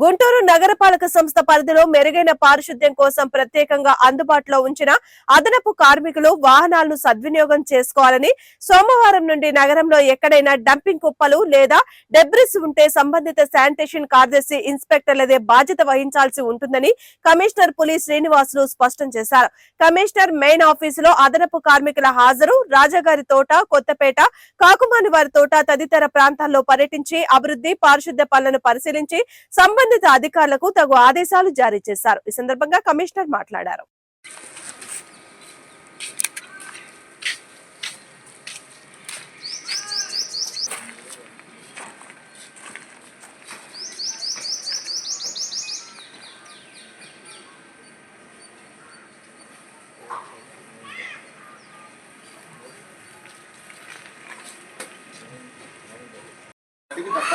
గుంటూరు నగరపాలక సంస్థ పరిధిలో మెరుగైన పారిశుద్ధ్యం కోసం ప్రత్యేకంగా అందుబాటులో ఉంచిన అదనపు కార్మికులు వాహనాలను సద్వినియోగం చేసుకోవాలని సోమవారం నుండి నగరంలో ఎక్కడైనా డంపింగ్ కుప్పలు లేదా డెబ్రిస్ ఉంటే సంబంధిత శానిటేషన్ కార్యదర్శి ఇన్స్పెక్టర్లదే బాధ్యత వహించాల్సి ఉంటుందని కమిషనర్ పులి శ్రీనివాసులు స్పష్టం చేశారు. కమిషనర్ మెయిన్ ఆఫీసులో అదనపు కార్మికుల హాజరు రాజాగారి తోట కొత్తపేట కాకుమాని వారి తోట తదితర ప్రాంతాల్లో పర్యటించి అభివృద్ధి పారిశుద్ధ్య పనులను పరిశీలించి సంబంధిత అధికారులకు తగు ఆదేశాలు జారీ చేశారు. ఈ సందర్భంగా కమిషనర్ మాట్లాడారు. అడిగి తప్ప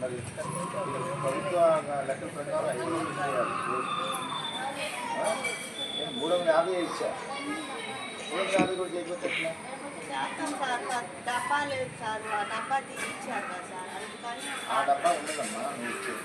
మరి ప్రభుత్వ లెక్కల ప్రకారం ఐదు వందలు చేయాలి నేను మూడు వందల యాభై ఇచ్చా. మూడు వందల యాభై కూడా చేయకపోతే డబ్బా లేదు సార్ ఆ డబ్బా తీసిచ్చారు కదా. సార్ ఆ డబ్బా ఉండదమ్మా నువ్వు ఇచ్చేది